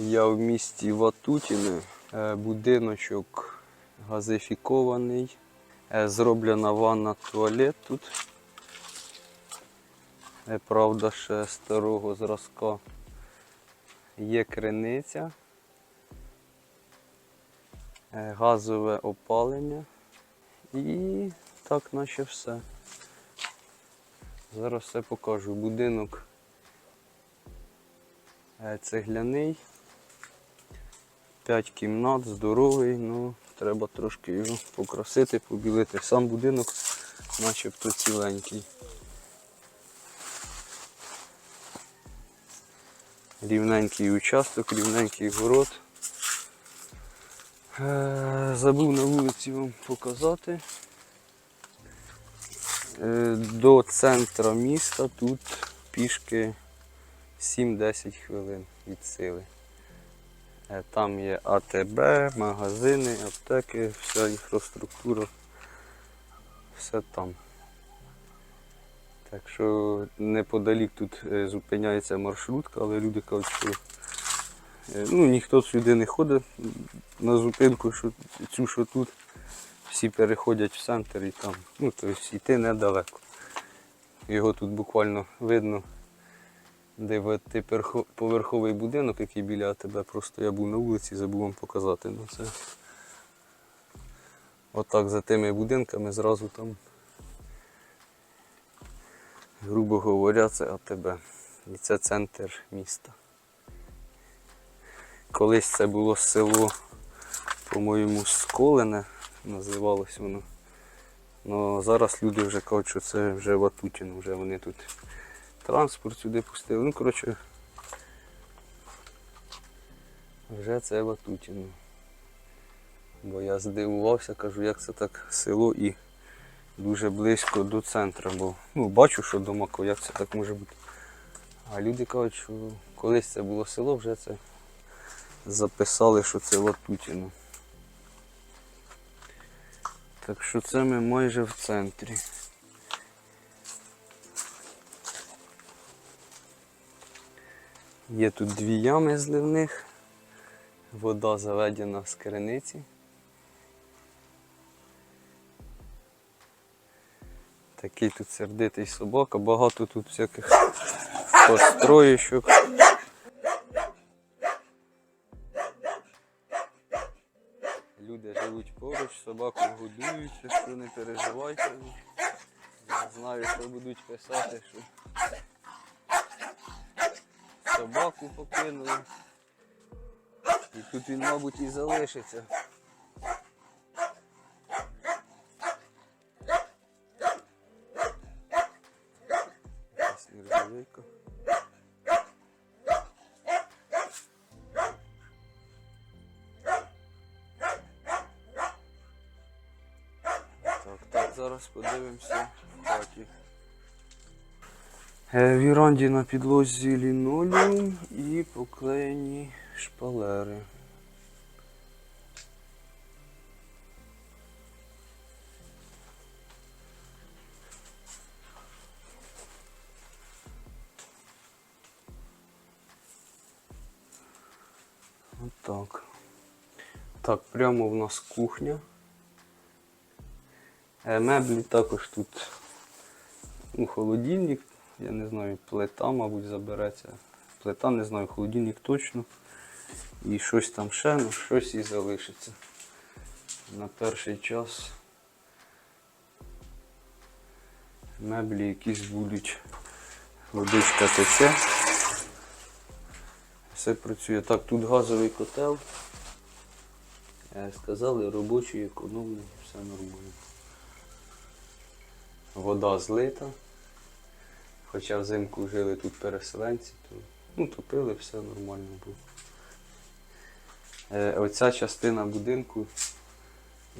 Я в місті Ватутіне. Е, Будиночок газифікований. Е, Зроблена ванна туалет тут. Е, Правда, ще старого зразка. Є криниця. Газове опалення. І так наче все. Зараз все покажу. Будинок цегляний. 5 кімнат, здоровий, ну треба трошки його покрасити, побілити. Сам будинок начебто ціленький. Рівненький участок, рівненький город. Е, Забув на вулиці вам показати. Е, До центра міста тут пішки 7-10 хвилин від сили. Е, Там є АТБ, магазини, аптеки, вся інфраструктура. Все там. Так що неподалік тут е, зупиняється маршрутка, але люди кажуть, що е, ну, ніхто сюди не ходить на зупинку, що, цю, що тут. Всі переходять в центр і там. Ну, тобто йти недалеко. Його тут буквально видно дев'ятиповерховий будинок, який біля тебе. Просто я був на вулиці, забув вам показати. Ну, це... Отак за тими будинками зразу там, грубо говоря, це АТБ. І це центр міста. Колись це було село, по-моєму, Сколене називалось воно. Ну, зараз люди вже кажуть, що це вже Ватутін, вже вони тут транспорт сюди пустили. Ну, коротше, вже це Ватутіно. Бо я здивувався, кажу, як це так село і дуже близько до центру. Бо ну, бачу, що до Мако, як це так може бути. А люди кажуть, що колись це було село, вже це записали, що це Ватутіно. Так що це ми майже в центрі. Є тут дві ями зливних, вода заведена з криниці. Такий тут сердитий собака, багато тут всяких построєчок. Люди живуть поруч, собаку годують, що не переживайте. Я знаю, що будуть писати, що собаку покинули. І тут він, мабуть, і залишиться. Нержавейка. Так, так, зараз подивимося в хаті. Е, віранді на підлозі лінолеум і поклеєні шпалери. Отак. Так, прямо в нас кухня. Е, Меблі також тут ну, холодильник, я не знаю, плита, мабуть, забереться. Плита, не знаю, холодильник точно. І щось там ще, ну щось і залишиться. На перший час меблі якісь будуть. Водичка тече. Все працює. Так, тут газовий котел. Сказали, робочий, економний, все нормально. Вода злита. Хоча взимку жили тут переселенці, то ну, топили, все нормально було. Е, оця частина будинку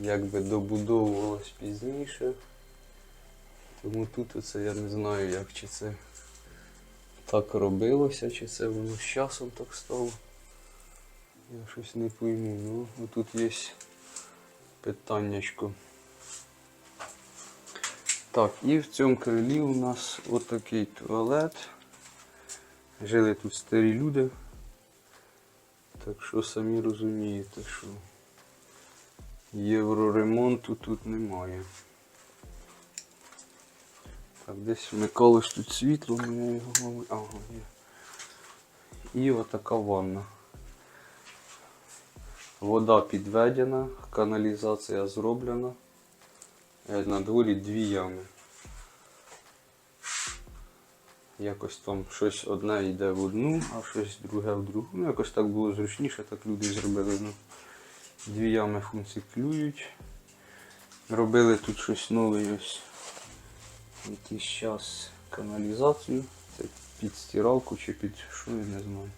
якби добудовувалась пізніше. Тому тут оце я не знаю, як чи це так робилося, чи це воно з часом так стало. Я щось не пойму. Ну, тут є питаннячко. Так, і в цьому крилі у нас отакий туалет. Жили тут старі люди. Так що самі розумієте, що євроремонту тут немає. Так, десь вмикалось тут світло, мене його, мабуть. Ага, є. І отака ванна. Вода підведена, каналізація зроблена. Е, На дворі дві ями. Якось там щось одне йде в одну, а щось друге в другу. Ну, якось так було зручніше, так люди зробили. Ну, дві ями функціклюють. Робили тут щось нове ось. Якийсь час каналізацію. Це під стиралку чи під що, я не знаю.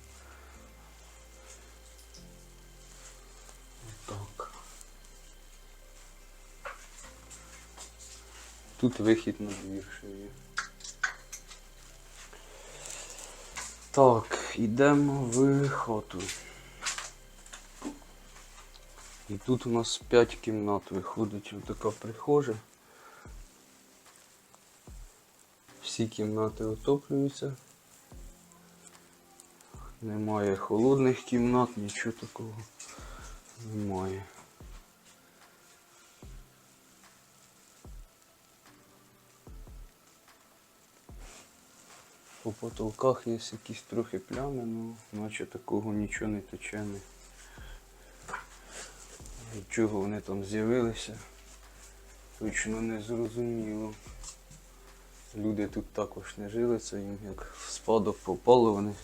Тут вихід на двір ще є. Так, йдемо в хату. І тут у нас 5 кімнат виходить отака прихожа. Всі кімнати отоплюються. Немає холодних кімнат, нічого такого немає. По потолках є якісь трохи плями, ну наче такого нічого не тече. Не. Від чого вони там з'явилися, точно не зрозуміло. Люди тут також не жили, це їм як в спадок попало вони.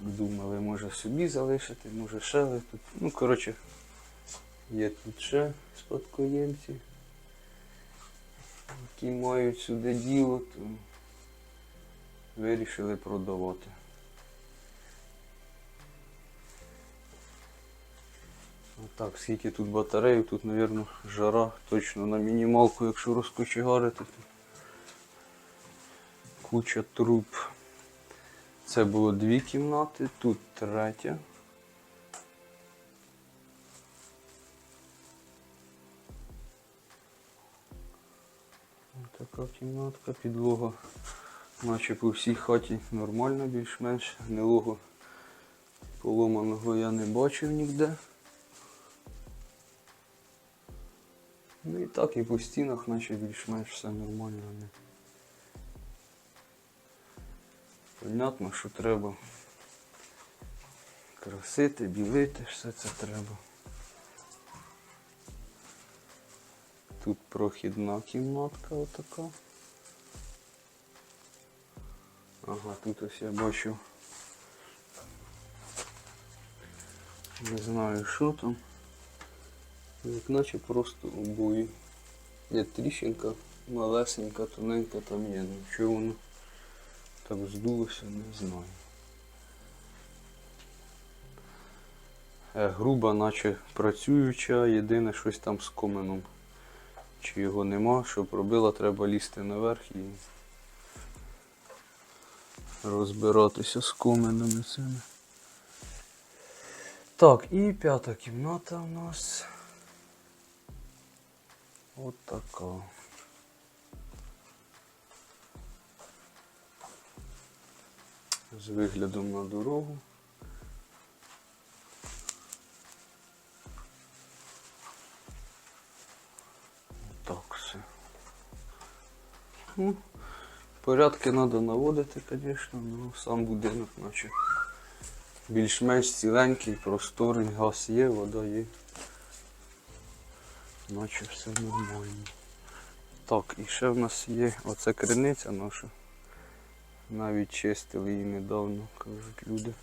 Думали, може собі залишити, може ще тут. Ну, коротше, є тут ще спадкоємці, які мають сюди діло, то вирішили продавати. Так, скільки тут батареїв, тут, мабуть, жара точно на мінімалку, якщо розкочегарити. Куча труб. Це було дві кімнати, тут третя. Така кімнатка, підлога. Наче по всій хаті нормально більш-менш. Гнилого поломаного я не бачив ніде. Ну і так, і по стінах, наче більш-менш все нормально. Понятно, що треба красити, білити, все це треба. Тут прохідна кімнатка отака. Ага, тут ось я бачу. Не знаю, що там. Наче просто обої. Є тріщинка, малесенька, тоненька там є. Ну чого воно так здулося, не знаю. Е, груба, наче працююча, єдине щось там з коменом. Чи його нема, щоб робила, треба лізти наверх і розбиратися з коменами цими. Так, і п'ята кімната у нас. От така. З виглядом на дорогу. Так все. Ну, порядки треба наводити, звісно, але сам будинок наче більш-менш ціленький, просторий, газ є, вода є. Наче все нормально. Так, і ще в нас є оця криниця наша. Навіть чистили її недавно, кажуть люди.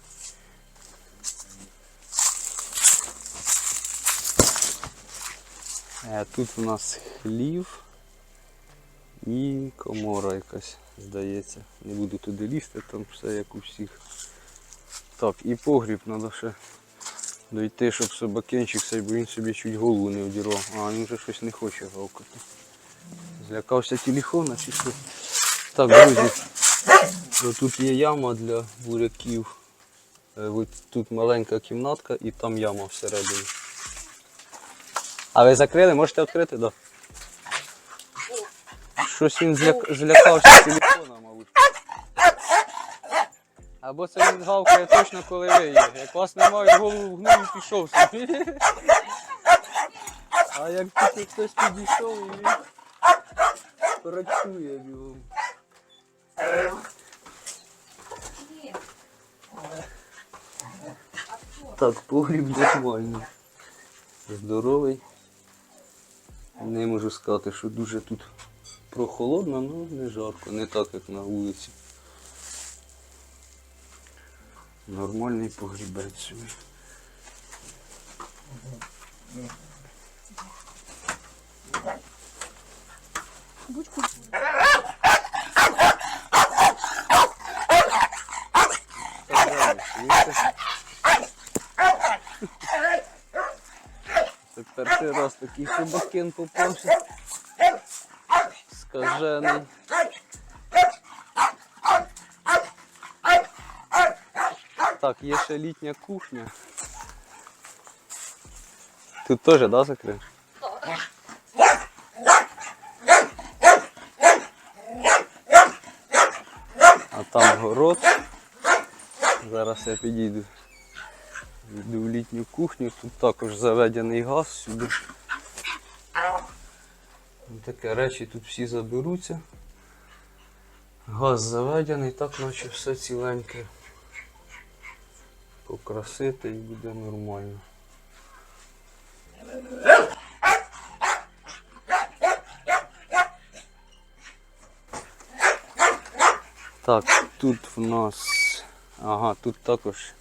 Е, Тут у нас хлів і комора якась, здається. Не буду туди лізти, там все як у всіх. Так, і погріб треба ще дойти, щоб собакенчик цей, бо він собі чуть голову не одірвав. А, він вже щось не хоче гавкати. Злякався телефона чи що. Так, друзі, тут є яма для буряків. Е, от Тут маленька кімнатка і там яма всередині. А ви закрили? Можете відкрити? Да. Щось він зляк... злякався телефона, мабуть. Або це він гавкає точно коли виє. Як вас немає, голову вгнув і пішов собі. А як тільки хтось підійшов і він працює бігом. Так, погріб нормальний. Здоровий. Не можу сказати, що дуже тут прохолодно, але не жарко, не так, як на вулиці. Нормальний погрібець собі. Будь-ку. Це перший раз такий собакин попався. Скажений. Так, є ще літня кухня. Тут теж, да, закрив? А там город. Зараз я підійду. Йду в літню кухню, тут також заведений газ сюди. Ось Таке речі тут всі заберуться. Газ заведений, так наче все ціленьке. Покрасити і буде нормально. Так, тут в нас. Ага, тут також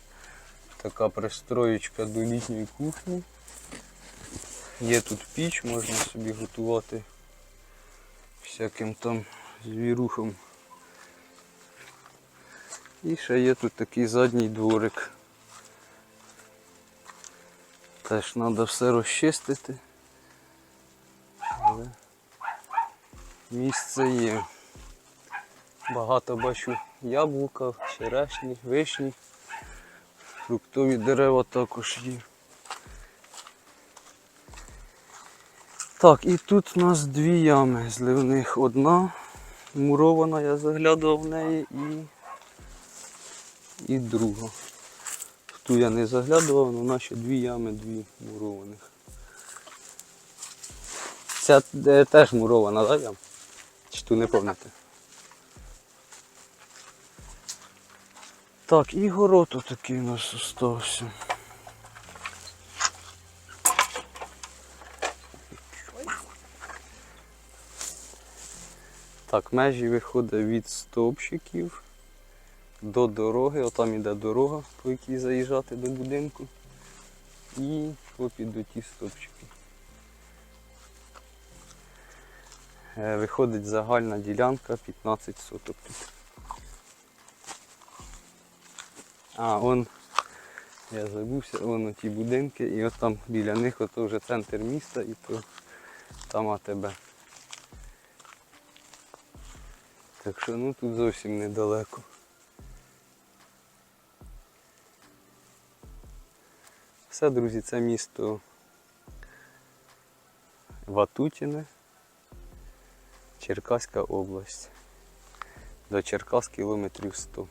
така пристроєчка до літньої кухні. Є тут піч, можна собі готувати всяким там звірухом. І ще є тут такий задній дворик. Теж треба все розчистити. Але місце є. Багато бачу яблука, черешні, вишні. Фруктові дерева також є. Так, і тут у нас дві ями зливних. Одна мурована, я заглядував в неї і, і друга. В ту я не заглядував, але наші дві ями, дві мурованих. Ця е, теж мурована, так, ям? Чи ту не пам'ятаєте? Так, і город отакий у нас остався. Так, межі виходить від стовпчиків до дороги. Отам іде дорога, по якій заїжджати до будинку. І попід до ті стовпчики. Е, Виходить загальна ділянка 15 соток тут. А, он, я забувся, вон ті будинки, і от там біля них ото вже центр міста і то там АТБ. Так що ну тут зовсім недалеко. Все, друзі, це місто Ватутіне, Черкаська область. До Черкас кілометрів 100.